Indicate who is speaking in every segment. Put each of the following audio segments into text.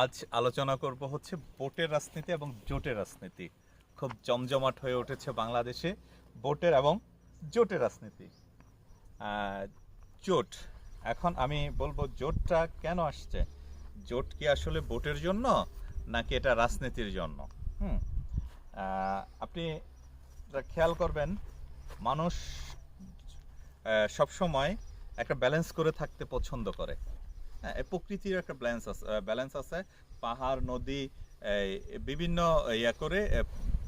Speaker 1: আজ আলোচনা করব হচ্ছে ভোটের রাজনীতি এবং জোটের রাজনীতি। খুব জমজমাট হয়ে উঠেছে বাংলাদেশে ভোটের এবং জোটের রাজনীতি। জোট, এখন আমি বলব জোটটা কেন আসছে? জোট কি আসলে ভোটের জন্য নাকি এটা রাজনীতির জন্য? হুম আপনি খেয়াল করবেন, মানুষ সবসময় একটা ব্যালেন্স করে থাকতে পছন্দ করে। প্রকৃতির একটা ব্যালেন্স আছে ব্যালেন্স আছে। পাহাড়, নদী বিভিন্ন ইয়া করে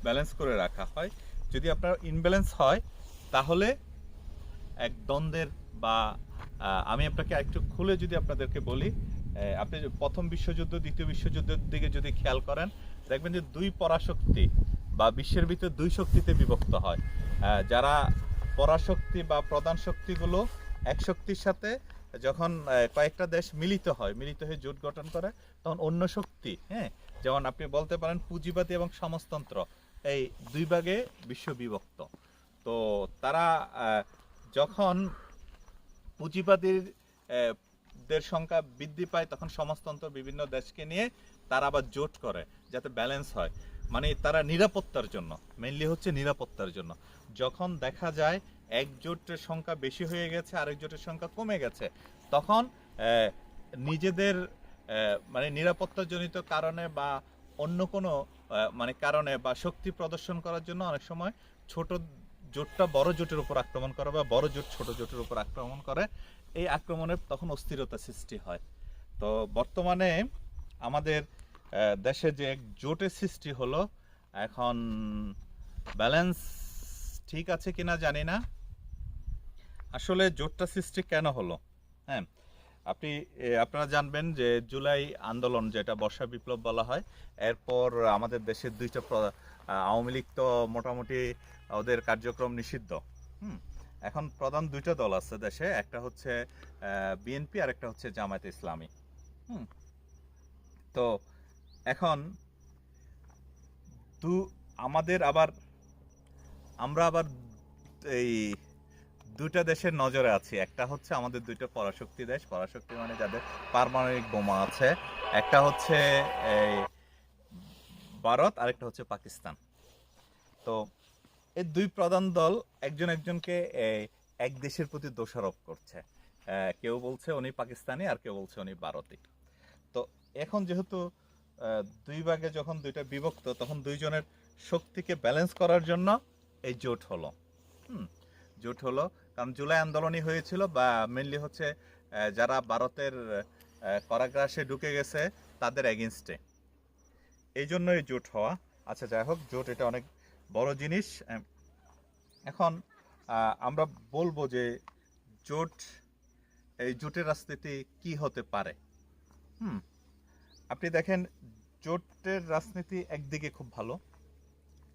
Speaker 1: ব্যালেন্স করে রাখা হয়। যদি আপনার ইনব্যালেন্স হয়, তাহলে এক দ্বন্দ্বের বা আমি আপনাকে একটু খুলে যদি আপনাদেরকে বলি আপনি প্রথম বিশ্বযুদ্ধ, দ্বিতীয় বিশ্বযুদ্ধের দিকে যদি খেয়াল করেন, দেখবেন যে দুই পরাশক্তি বা বিশ্বের ভিতর দুই শক্তিতে বিভক্ত হয়। যারা পরাশক্তি বা প্রধান শক্তিগুলো এক শক্তির সাথে যখন কয়েকটা দেশ মিলিত হয়, মিলিত হয়ে জোট গঠন করে, তখন অন্য শক্তি হ্যাঁ? যেমন আপনি বলতে পারেন পুঁজিবাদী এবং সমাজতন্ত্র, এই দুই ভাগে বিশ্ব বিভক্ত। তো তারা যখন পুঁজিবাদীর দের সংখ্যা বৃদ্ধি পায়, তখন সমাজতন্ত্র বিভিন্ন দেশকে নিয়ে তারা আবার জোট করে, যাতে ব্যালেন্স হয়। মানে তারা নিরাপত্তার জন্য মেনলি হচ্ছে নিরাপত্তার জন্য। যখন দেখা যায় এক জোটের সংখ্যা বেশি হয়ে গেছে, আরেক জোটের সংখ্যা কমে গেছে। তখন নিজেদের মানে নিরাপত্তাজনিত কারণে বা অন্য কোনো মানে কারণে বা শক্তি প্রদর্শন করার জন্য অনেক সময় ছোট জোটটা বড় জোটের উপর আক্রমণ করে বা বড় জোট ছোট জোটের উপর আক্রমণ করে। এই আক্রমণের তখন অস্থিরতা সৃষ্টি হয়। তো বর্তমানে আমাদের দেশে যে এক জোটের সৃষ্টি হলো, এখন ব্যালেন্স ঠিক আছে কিনা জানি না। আসলে জোটটা সৃষ্টি কেন হলো? হ্যাঁ আপনি আপনারা জানবেন যে জুলাই আন্দোলন যেটা বর্ষা বিপ্লব বলা হয়, এরপর আমাদের দেশের দুইটা আওয়ামী লীগ তো মোটামুটি ওদের কার্যক্রম নিষিদ্ধ। হুম, এখন প্রধান দুইটা দল আছে দেশে, একটা হচ্ছে বিএনপি আর একটা হচ্ছে জামায়াতে ইসলামী। হুম, তো এখন দু, আমাদের আবার, আমরা আবার এই দুইটা দেশের নজরে আছি। একটা হচ্ছে আমাদের দুইটা পরাশক্তি দেশ। পরাশক্তি মানে যাদের পারমাণবিক বোমা আছে। একটা হচ্ছে এই ভারত, আরেকটা হচ্ছে পাকিস্তান। তো এই দুই প্রধান দল একজন একজনকে এক দেশের প্রতি দোষারোপ করছে। কেউ বলছে উনি পাকিস্তানি আর কেউ বলছে উনি ভারতী। তো এখন যেহেতু দুই ভাগে যখন দুইটা বিভক্ত, তখন দুইজনের শক্তিকে ব্যালেন্স করার জন্য এই জোট হলো। হুম? জোট হলো। কারণ জুলাই আন্দোলনই হয়েছিল বা মেনলি হচ্ছে যারা ভারতের করাগ্রাসে ঢুকে গেছে তাদের এগেনস্টে এই জন্যই জোট হওয়া। আচ্ছা যাই হোক, জোট এটা অনেক বড় জিনিস। এখন আমরা বলব যে জোট, এই জোটের রাজনীতি কি হতে পারে? হুম, আপনি দেখেন, জোটের রাজনীতি একদিকে খুব ভালো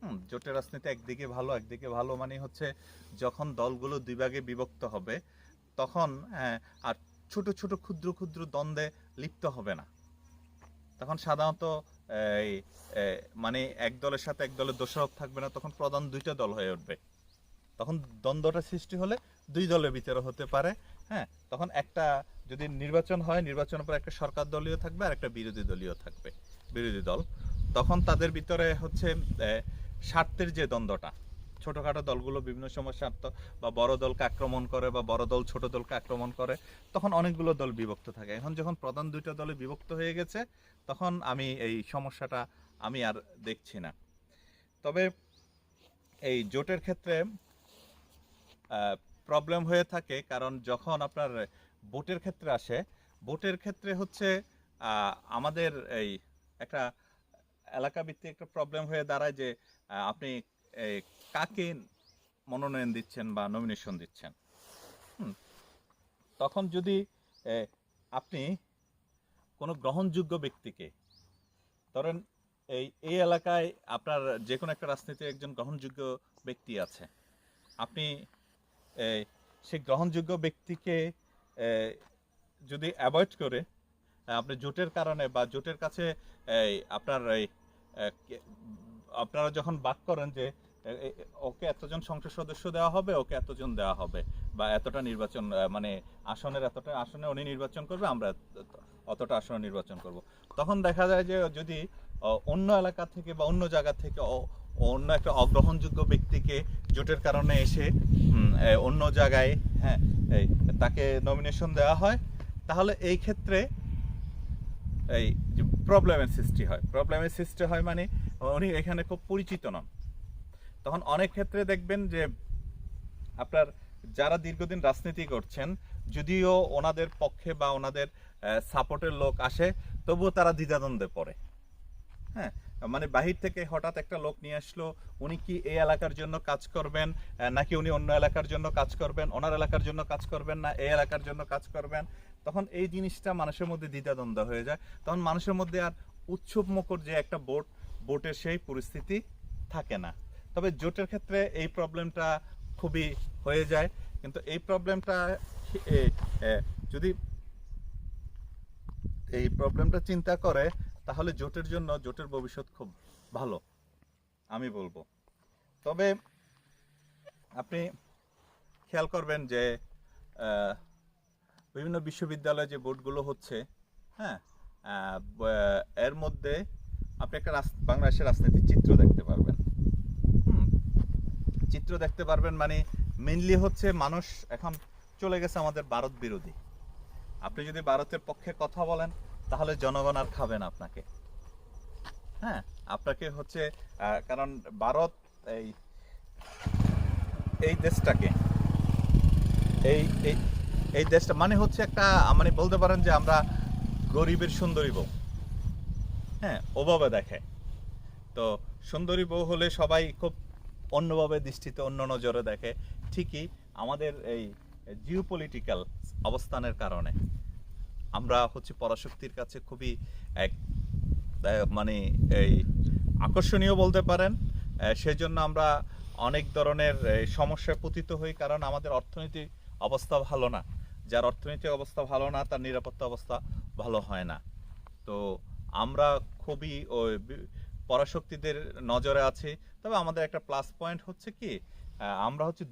Speaker 1: হুম জোটের রাজনীতি একদিকে ভালো একদিকে ভালো মানে হচ্ছে যখন দলগুলো দুই ভাগে বিভক্ত হবে তখন আহ, আর ছোট ছোট ক্ষুদ্র ক্ষুদ্র দ্বন্দ্বে লিপ্ত হবে না। তখন সাধারণত মানে এক দলের সাথে এক দলের দোষারোপ থাকবে না তখন প্রধান দুইটা দল হয়ে উঠবে। তখন দ্বন্দ্বটা সৃষ্টি হলে দুই দলের ভিতরে হতে পারে হ্যাঁ তখন একটা যদি নির্বাচন হয় নির্বাচনের পর একটা সরকার দলীয় থাকবে আর একটা বিরোধী দলীয় থাকবে বিরোধী দল। তখন তাদের ভিতরে হচ্ছে স্বার্থের যে দ্বন্দ্বটা, ছোটখাটো দলগুলো বিভিন্ন সময় স্বার্থ বা বড় দলকে আক্রমণ করে বা বড় দল ছোট দলকে আক্রমণ করে, তখন অনেকগুলো দল বিভক্ত থাকে। এখন যখন প্রধান দুইটা দলে বিভক্ত হয়ে গেছে, তখন আমি এই সমস্যাটা আমি আর দেখছি না। তবে এই জোটের ক্ষেত্রে প্রবলেম হয়ে থাকে কারণ যখন আপনার ভোটের ক্ষেত্রে আসে, ভোটের ক্ষেত্রে হচ্ছে আমাদের এই একটা এলাকা ভিত্তিক একটা প্রবলেম হয়ে দাঁড়ায় যে আপনি কাকে মনোনয়ন দিচ্ছেন বা নমিনেশন দিচ্ছেন? তখন যদি আপনি কোনো গ্রহণযোগ্য ব্যক্তিকে, ধরেন এই এই এলাকায় আপনার যে কোনো একটা রাজনীতির একজন গ্রহণযোগ্য ব্যক্তি আছে, আপনি সেই গ্রহণযোগ্য ব্যক্তিকে যদি অ্যাভয়েড করে, আপনি জোটের কারণে বা জোটের কাছে আপনার এই আপনারা যখন বাক করেন যে ওকে এতজন সংসদ সদস্য দেওয়া হবে, ওকে এতজন দেওয়া হবে, বা এতটা নির্বাচন মানে আসনের এতটা আসনে উনি নির্বাচন করবে, আমরা অতটা আসনে নির্বাচন করব। তখন দেখা যায় যে যদি অন্য এলাকা থেকে বা অন্য জায়গা থেকে অন্য একটা অগ্রহণযোগ্য ব্যক্তিকে জোটের কারণে এসে অন্য জায়গায় হ্যাঁ তাকে নমিনেশন দেওয়া হয়, তাহলে এই ক্ষেত্রে এই যে প্রবলেমের সৃষ্টি হয়। প্রবলেমের সৃষ্টি হয় মানে উনি এখানে খুব পরিচিত নন। তখন অনেক ক্ষেত্রে দেখবেন যে আপনার যারা দীর্ঘদিন রাজনীতি করছেন, যদিও ওনাদের পক্ষে বা ওনাদের সাপোর্টের লোক আসে, তবুও তারা দ্বিধাদ্বন্দ্বে পড়ে। হ্যাঁ মানে বাহির থেকে হঠাৎ একটা লোক নিয়ে আসলো, উনি কি এই এলাকার জন্য কাজ করবেন নাকি উনি অন্য এলাকার জন্য কাজ করবেন, ওনার এলাকার জন্য কাজ করবেন না, এই এলাকার জন্য কাজ করবেন? তখন এই জিনিসটা মানুষের মধ্যে দ্বিধাদ্বন্দ্ব হয়ে যায়। তখন মানুষের মধ্যে আর উৎসব মুখর যে একটা বোট, বোটের সেই পরিস্থিতি থাকে না। তবে জোটের ক্ষেত্রে এই প্রবলেমটা খুবই হয়ে যায়। কিন্তু এই প্রবলেমটা যদি এই প্রবলেমটা চিন্তা করে, তাহলে জোটের জন্য জোটের ভবিষ্যৎ খুব ভালো, আমি বলব। তবে আপনি খেয়াল করবেন যে বিভিন্ন বিশ্ববিদ্যালয়ে যে বোর্ডগুলো হচ্ছে হ্যাঁ এর মধ্যে আপনি একটা বাংলাদেশের রাজনীতির চিত্র দেখতে পারবেন। চিত্র দেখতে পারবেন মানে মেনলি হচ্ছে মানুষ এখন চলে গেছে আমাদের ভারত বিরোধী। আপনি যদি ভারতের পক্ষে কথা বলেন, তাহলে জনগণ আর খাবে না আপনাকে। হ্যাঁ আপনাকে হচ্ছে কারণ ভারত এই এই দেশটাকে, এই এই এই দেশটা মানে হচ্ছে একটা মানে বলতে পারেন যে আমরা গরিবের সুন্দরী বউ। হ্যাঁ ওভাবে দেখে। তো সুন্দরী বউ হলে সবাই খুব অন্যভাবে দৃষ্টিতে, অন্য নজরে দেখে। ঠিকই আমাদের এই জিও পলিটিক্যাল অবস্থানের কারণে। আমরা হচ্ছে পরাশক্তির কাছে খুবই এক মানে এই আকর্ষণীয় বলতে পারেন। সেই জন্য আমরা অনেক ধরনের সমস্যায় পতিত হই, কারণ আমাদের অর্থনৈতিক অবস্থা ভালো না। যার অর্থনৈতিক অবস্থা ভালো না, তার নিরাপত্তা অবস্থা ভালো হয় না। তো আমরা খুবই পরাশক্তিদের নজরে আছি। তবে আমাদের একটা প্লাস পয়েন্ট হচ্ছে কি আমরা হচ্ছে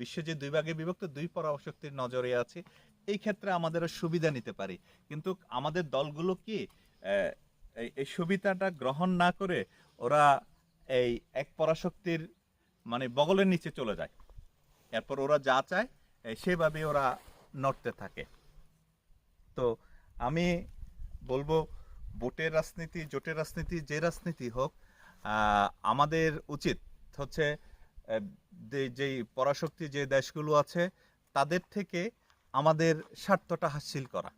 Speaker 1: বিশ্বে যে দুই ভাগে বিভক্ত, দুই পরাশক্তির নজরে আছি। এই ক্ষেত্রে আমাদের সুবিধা নিতে পারি। কিন্তু আমাদের দলগুলো কি এই সুবিধাটা গ্রহণ না করে ওরা এই এক পরাশক্তির মানে বগলের নিচে চলে যায়। এরপর ওরা যা চায় সেভাবে ওরা নড়তে থাকে। তো আমি বলব ভোটের রাজনীতি, জোটের রাজনীতি, যে রাজনীতি হোক আমাদের উচিত হচ্ছে যেই পরাশক্তি যে দেশগুলো আছে, তাদের থেকে আমাদের স্বার্থটা হাসিল করা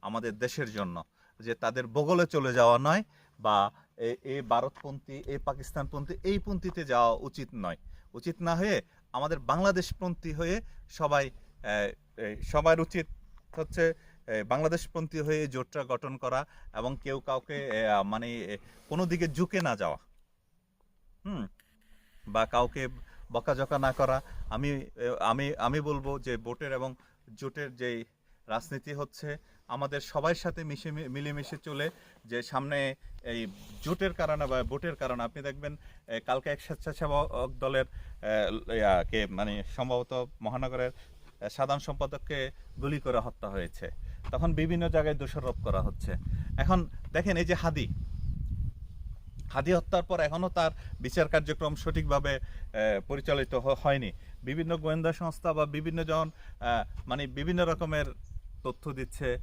Speaker 1: আমাদের দেশের জন্য। যে তাদের বগলে চলে যাওয়া নয় বা এ- ভারতপন্থী এই পাকিস্তানপন্থী, এই পন্থীতে যাওয়া উচিত নয়। উচিত না হয়ে আমাদের বাংলাদেশপন্থী হয়ে সবাই সবার উচিত হচ্ছে বাংলাদেশপন্থী হয়ে জোটটা গঠন করা এবং কেউ কাউকে মানে কোনো দিকে ঝুঁকে না যাওয়া। হুম? বা কাউকে বকাঝকা না করা। আমি আমি আমি বলব যে ভোটের এবং জোটের যেই রাজনীতি হচ্ছে, আমাদের সবার সাথে মিশে, মিলেমিশে চলে যে সামনে এই জোটের কারণে বা ভোটের কারণে। আপনি দেখবেন কালকে এক স্বেচ্ছাসেবক দলের কে মানে সম্ভবত মহানগরের সাধারণ সম্পাদককে গুলি করে হত্যা হয়েছে। তখন বিভিন্ন জায়গায় দোষারোপ করা হচ্ছে। এখন দেখেন এই যে হাদি। হাদি হত্যার পর এখনও তার বিচার কার্যক্রম সঠিকভাবে পরিচালিত হয়নি। বিভিন্ন গোয়েন্দা সংস্থা বা বিভিন্ন জন মানে বিভিন্ন রকমের তথ্য দিচ্ছে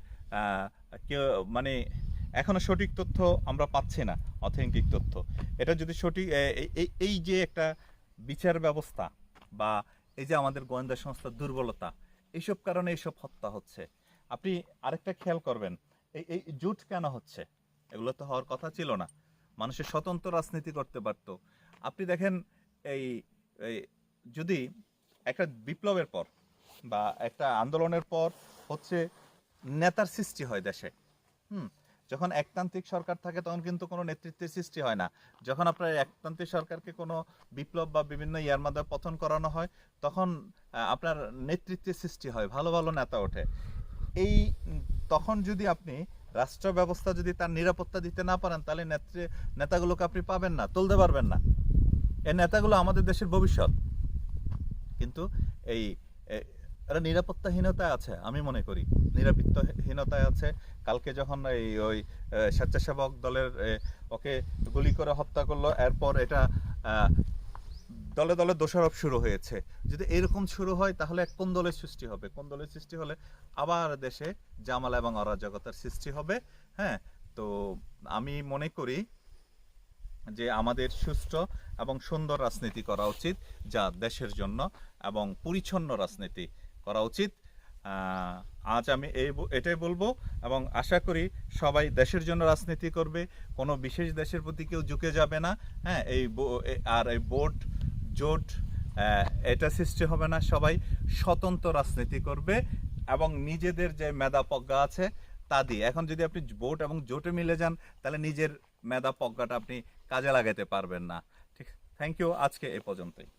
Speaker 1: কেউ মানে এখনও সঠিক তথ্য আমরা পাচ্ছি না, অথেন্টিক তথ্য। এটা যদি সঠিক এই- যে একটা বিচার ব্যবস্থা বা এই যে আমাদের গোয়েন্দা সংস্থার দুর্বলতা এইসব কারণে এইসব হত্যা হচ্ছে। আপনি আরেকটা খেয়াল করবেন, এই এই জুট কেন হচ্ছে? এগুলো তো হওয়ার কথা ছিল না। মানুষের স্বতন্ত্র রাজনীতি করতে পারত। আপনি দেখেন এই যদি একটা বিপ্লবের পর বা একটা আন্দোলনের পর হচ্ছে নেতার সৃষ্টি হয় দেশে, হুম? যখন একতান্ত্রিক সরকার থাকে, তখন কিন্তু কোনো নেতৃত্বের সৃষ্টি হয় না। যখন আপনার একতান্ত্রিক সরকারকে কোনো বিপ্লব বা বিভিন্ন ইয়ার মাধ্যমে পতন করানো হয়, তখন আপনার নেতৃত্বের সৃষ্টি হয়, ভালো ভালো নেতা ওঠে। এই, তখন যদি আপনি রাষ্ট্র ব্যবস্থা যদি তার নিরাপত্তা দিতে না পারেন, তাহলে নেত্রী, নেতাগুলোকে আপনি পাবেন না, তুলতে পারবেন না। এই নেতাগুলো আমাদের দেশের ভবিষ্যৎ। কিন্তু এই এটা নিরাপত্তাহীনতায় আছে, আমি মনে করি। নিরাপত্তাহীনতায় আছে। কালকে যখন এই ওই স্বেচ্ছাসেবক দলের ওকে গুলি করে হত্যা করল, এরপর এটা দলে দলে দোষারোপ শুরু হয়েছে। যদি এরকম শুরু হয়, তাহলে কোন দলের সৃষ্টি হবে? কোন দলের সৃষ্টি হলে আবার দেশে জামালা এবং অরাজকতার সৃষ্টি হবে? হ্যাঁ তো আমি মনে করি যে আমাদের সুষ্ঠ এবং সুন্দর রাজনীতি করা উচিত যা দেশের জন্য এবং পরিচ্ছন্ন রাজনীতি করা উচিত। আজ আমি এই এটাই বলব এবং আশা করি সবাই দেশের জন্য রাজনীতি করবে। কোনো বিশেষ দেশের প্রতি কেউ ঝুঁকে যাবে না। হ্যাঁ এই আর এই বোট জোট এটা সৃষ্টি হবে না। সবাই স্বতন্ত্র রাজনীতি করবে এবং নিজেদের যে মেধা প্রজ্ঞা আছে তা দিয়ে। এখন যদি আপনি বোট এবং জোটে মিলে যান, তাহলে নিজের মেধা প্রজ্ঞাটা আপনি কাজে লাগাতে পারবেন না। ঠিক, থ্যাংক ইউ। আজকে এ পর্যন্তই।